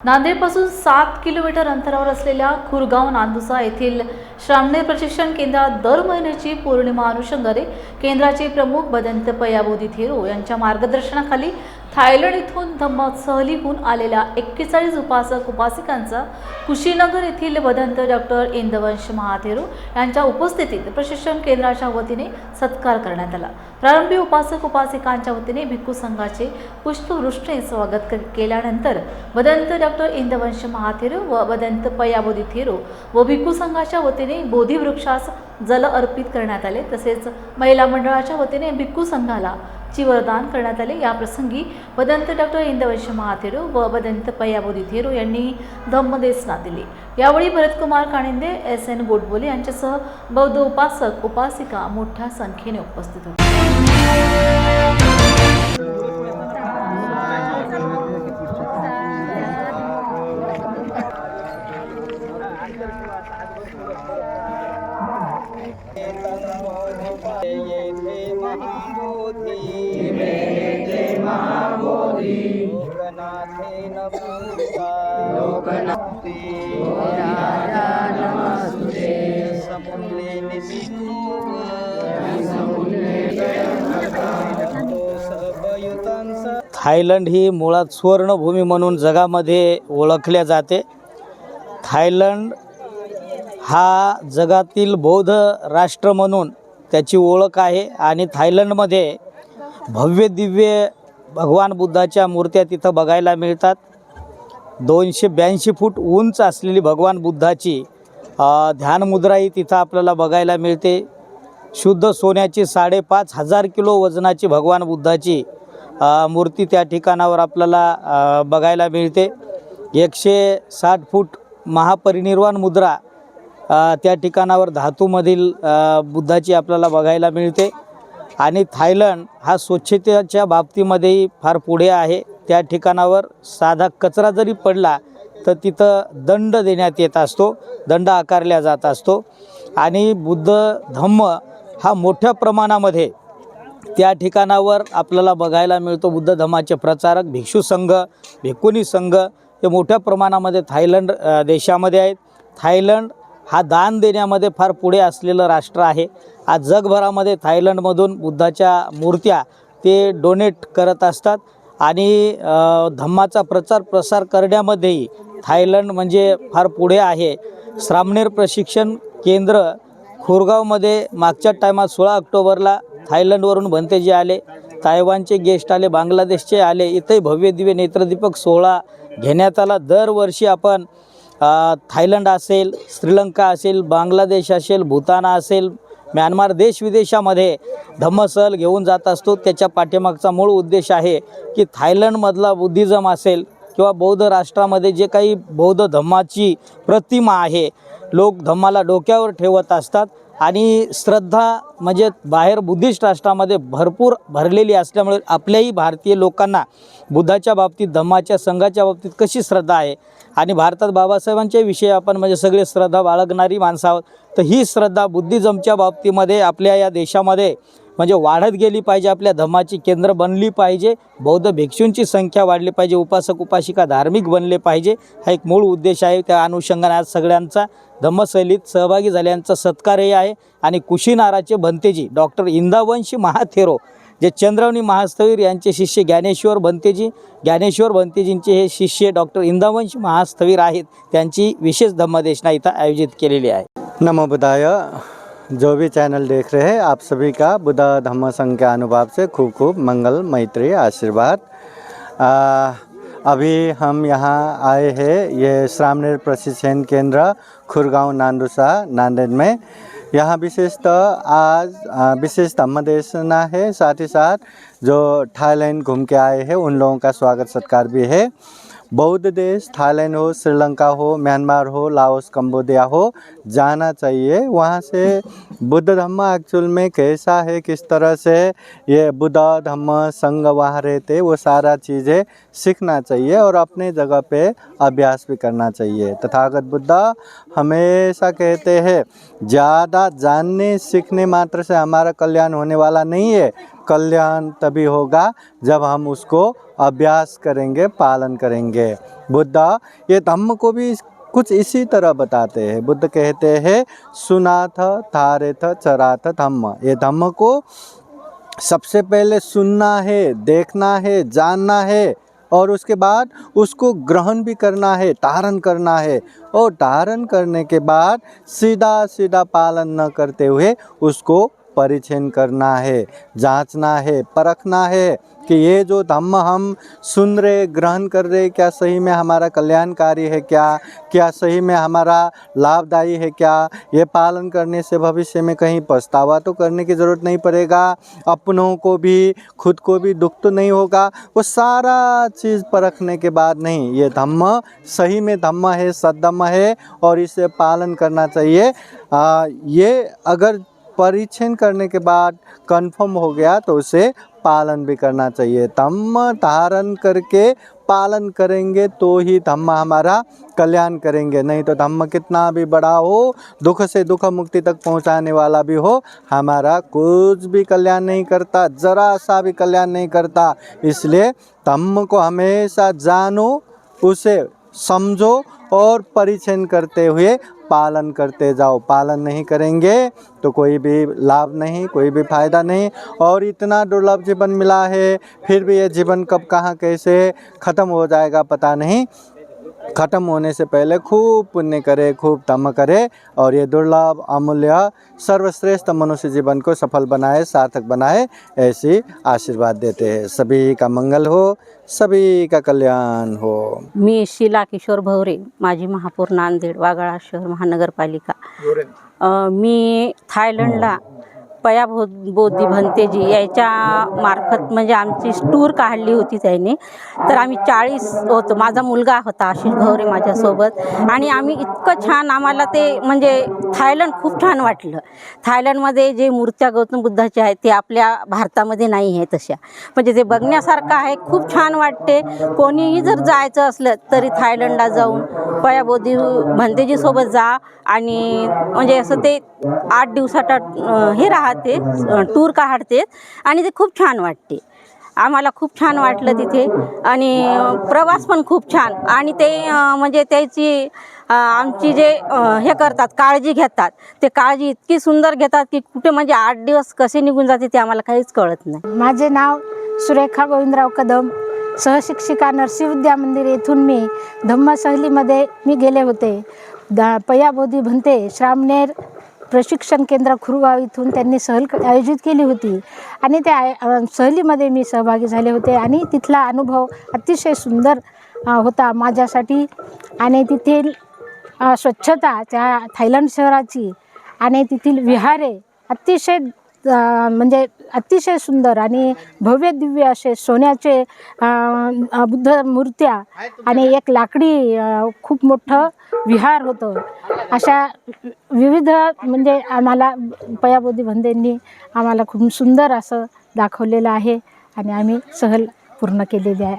नांदेडपासून सात किलोमीटर अंतरावर असलेल्या खुरगाव नांदुसा येथील श्रामणे प्रशिक्षण केंद्रात दर महिन्याची पौर्णिमा अनुषंगाने केंद्राचे प्रमुख बदंत पयाबोधी थेरो यांच्या मार्गदर्शनाखाली थायलंड इथून धम्म सहलीहून आलेल्या एक्केचाळीस उपासक उपासिकांचा कुशीनगर येथील बदंत डॉक्टर इंदवंश महाथेरो यांच्या उपस्थितीत प्रशिक्षण केंद्राच्या वतीने सत्कार करण्यात आला. प्रारंभी उपासक उपासिकांच्या वतीने भिक्खू संघाचे पुष्पवृष्टीने स्वागत केल्यानंतर बदंत डॉक्टर इंदवंश महाथेरो व बदंत पयाबोधी थेरो व भिक्खू संघाच्या वतीने बोधीवृक्षास जल अर्पित करण्यात आले. तसेच महिला मंडळाच्या वतीने भिक्खू संघाला ची वरदान करण्यात आले. या प्रसंगी डॉक्टर इंदवंश महाथेरो व बदंत पयाबोधी थेरो यांनी धम्मदेसना दिली. यावेळी भरतकुमार काणिंदे एस एन गोडबोले यांच्यासह बौद्ध उपासक उपासिका मोठ्या संख्येने उपस्थित होते. येथे थायलंड ही मुळात सुवर्णभूमी म्हणून जगामध्ये ओळखल्या जाते. थायलंड हा जगातील बौद्ध राष्ट्र म्हणून त्याची ओळख आहे आणि थायलंडमध्ये भव्य दिव्य भगवान बुद्धाच्या मूर्त्या तिथं बघायला मिळतात. दोनशे ब्याऐंशी फूट उंच असलेली भगवान बुद्धाची ध्यानमुद्राही तिथं आपल्याला बघायला मिळते. शुद्ध सोन्याची साडेपाच हजार किलो वजनाची भगवान बुद्धाची मूर्ती त्या ठिकाणावर आपल्याला बघायला मिळते. एकशे साठ फूट महापरिनिर्वाण मुद्रा त्या ठिकाणावर धातूमधील बुद्धाची आपल्याला बघायला मिळते. आणि थायलंड हा स्वच्छतेच्या बाबतीमध्येही फार पुढे आहे. त्या ठिकाणावर साधा कचरा जरी पडला तर तिथं दंड देण्यात येत असतो दंड आकारल्या जात असतो. आणि बुद्ध धम्म हा मोठ्या प्रमाणामध्ये त्या ठिकाणावर आपल्याला बघायला मिळतो. बुद्ध धम्माचे प्रचारक भिक्षू संघ भिकुनी संघ हे मोठ्या प्रमाणामध्ये थायलंड देशामध्ये आहेत. थायलंड हा दान देण्यामध्ये फार पुढे असलेलं राष्ट्र आहे. आज जगभरामध्ये थायलंडमधून बुद्धाच्या मूर्त्या ते डोनेट करत असतात. आणि धम्माचा प्रचार प्रसार करण्यामध्येही थायलंड म्हणजे फार पुढे आहे. श्रामणेर प्रशिक्षण केंद्र खुरगावमध्ये मागच्या टायमात सोळा ऑक्टोबरला थायलंडवरून भंतेजी आले. तायवानचे गेस्ट आले बांगलादेशचे आले. इथंही भव्य दिव्य नेत्रदीपक सोहळा घेण्यात आला. दरवर्षी आपण थायलंड असेल श्रीलंका असेल बांगलादेश असेल भूतान असेल म्यानमार देश विदेशामध्ये धम्मसहल घेऊन जात असतो. त्याच्या पाठीमागचा मूळ उद्देश आहे की थायलंडमधला बुद्धिझम असेल किंवा बौद्ध राष्ट्रामध्ये जे काही बौद्ध धम्माची प्रतिमा आहे लोक धम्माला डोक्यावर ठेवत असतात. आणि श्रद्धा म्हणजे बाहेर बुद्धिस्ट राष्ट्रामध्ये भरपूर भरलेली असल्यामुळे आपल्याही भारतीय लोकांना बुद्धाच्या बाबतीत धम्माच्या संघाच्या बाबतीत कशी श्रद्धा आहे? आणि भारतात बाबासाहेबांच्या विषयी आपण म्हणजे सगळे श्रद्धा बाळगणारी माणसं आहोत. तर ही श्रद्धा बुद्धिझमच्या बाबतीमध्ये आपल्या या देशामध्ये म्हणजे वाढत गेली पाहिजे आपल्या धमाची केंद्र बनली पाहिजे बौद्ध भिक्षूंची संख्या वाढली पाहिजे उपासक उपासिका धार्मिक बनले पाहिजे हा एक मूळ उद्देश आहे. त्या अनुषंगाने आज सगळ्यांचा धम्मशैलीत सहभागी झाल्यांचा सत्कारही आहे. आणि कुशीनाराचे भंतेजी डॉक्टर इंदावंशी महाथेरो जे चंद्रवणी महास्थवीर यांचे शिष्य ज्ञानेश्वर भंतेजी ज्ञानेश्वर भंतेजींचे हे शिष्य डॉक्टर इंदावंश महास्थवीर आहेत त्यांची विशेष धम्मदेशना इथं आयोजित केलेली आहे. नमो जो भी चैनल देख रहे हैं, आप सभी का बुद्ध धम्म संघ के अनुभाव से खूब खूब मंगल मैत्री आशीर्वाद। अभी हम यहाँ आए हैं, ये श्रामनेर प्रशिक्षण केंद्र, खुरगांव नांदुसा, नांदेड़ में। यहाँ विशेषतः आज विशेष धम्म देशना है, साथ ही साथ जो थाईलैंड घूम के आए हैं, उन लोगों का स्वागत सत्कार भी है। बौद्ध देश, थाईलैंड हो, श्रीलंका हो, म्यांमार हो, लाओस, कंबोडिया हो, जाना चाहिए। वहाँ से बुद्ध धम्म एक्चुअल में कैसा है, किस तरह से ये बुद्ध धम्म, संघ वहाँ रहते, वो सारा चीज़ें सीखना चाहिए और अपने जगह पे अभ्यास भी करना चाहिए। तथागत बुद्ध हमेशा कहते हैं, ज़्यादा जानने, सीखने मात्र से हमारा कल्याण होने वाला नहीं है। कल्याण तभी होगा जब हम उसको अभ्यास करेंगे, पालन करेंगे। बुद्ध, ये धम्म को भी कुछ इसी तरह बताते हैं। बुद्ध कहते हैं, सुनाथ थारेथ चराथ धम्म। ये धम्म को सबसे पहले सुनना है, देखना है, जानना है और उसके बाद उसको ग्रहण भी करना है, धारण करना है और धारण करने के बाद सीधा सीधा पालन न करते हुए उसको परिचय करना है जांचना है परखना है कि ये जो धम्म हम सुन रहे ग्रहण कर रहे क्या सही में हमारा कल्याणकारी है क्या? क्या सही में हमारा लाभदायी है क्या? ये पालन करने से भविष्य में कहीं पछतावा तो करने की ज़रूरत नहीं पड़ेगा। अपनों को भी खुद को भी दुख तो नहीं होगा। वो सारा चीज़ परखने के बाद नहीं ये धम्म सही में धम्म है सद्धम्म है और इसे पालन करना चाहिए। आ, ये अगर परीक्षण करने के बाद कंफर्म हो गया तो उसे पालन भी करना चाहिए। धम्म धारण करके पालन करेंगे तो ही धम्म हमारा कल्याण करेंगे। नहीं तो धम्म कितना भी बड़ा हो, दुख से दुख मुक्ति तक पहुँचाने वाला भी हो, हमारा कुछ भी कल्याण नहीं करता, जरा सा भी कल्याण नहीं करता। इसलिए धम्म को हमेशा जानो, उसे समझो और परिचय करते हुए पालन करते जाओ, पालन नहीं करेंगे तो कोई भी लाभ नहीं, कोई भी फ़ायदा नहीं। और इतना दुर्लभ जीवन मिला है, फिर भी ये जीवन कब, कहाँ, कैसे ख़त्म हो जाएगा पता नहीं। ख़त्म होने से पहले खूब पुण्य करे खूब तम करे और ये दुर्लभ अमूल्य सर्वश्रेष्ठ मनुष्य जीवन को सफल बनाए सार्थक बनाए ऐसी आशीर्वाद देते हैं। सभी का मंगल हो सभी का कल्याण हो। मी शीला किशोर भवरे माजी महापौर नांदेड वाघाळा शहर महानगरपालिका. मी थायलंडला पयाबो बोधी भंतेजी याच्या मार्फत म्हणजे आमची टूर काढली होती त्याने. तर आम्ही चाळीस होतो. माझा मुलगा होता आशिष भवरे माझ्यासोबत. आणि आम्ही इतकं छान आम्हाला ते म्हणजे थायलंड खूप छान वाटलं. थायलंडमध्ये जे मूर्त्या गौतम बुद्धाच्या आहेत ते आपल्या भारतामध्ये नाही आहे तशा म्हणजे ते बघण्यासारखं आहे खूप छान वाटते. कोणीही जर जायचं असलं तरी थायलंडला जाऊन पयाबोधी भंतेजीसोबत जा. आणि म्हणजे असं ते आठ दिवसाचा हे राहते. टूर काढते आणि ते खूप छान वाटते. आम्हाला खूप छान वाटलं तिथे. आणि प्रवास पण खूप छान. आणि ते म्हणजे त्याची आमची जे हे करतात काळजी घेतात ते काळजी इतकी सुंदर घेतात की कुठे म्हणजे आठ दिवस कसे निघून जाते ते आम्हाला काहीच कळत नाही. माझे नाव सुरेखा गोविंदराव कदम. सहशिक्षिका नरसिंह विद्या मंदिर येथून मी धम्म सहलीमध्ये मी गेले होते. द पयाबोधी भंते श्रामनेर प्रशिक्षण केंद्र खुरगाव इथून त्यांनी सहल क- आयोजित केली होती. आणि त्या आय- सहलीमध्ये मी सहभागी झाले होते. आणि तिथला अनुभव अतिशय सुंदर होता माझ्यासाठी. आणि तेथील स्वच्छता त्या थायलंड शहराची आणि तेथील विहारे अतिशय म्हणजे अतिशय सुंदर आणि भव्य दिव्य असे सोन्याचे बुद्ध मूर्त्या आणि एक लाकडी खूप मोठं विहार होतं. अशा विविध म्हणजे आम्हाला पयाबोधी भंदेंनी आम्हाला खूप सुंदर असं दाखवलेलं आहे आणि आम्ही सहल पूर्ण केलेली आहे.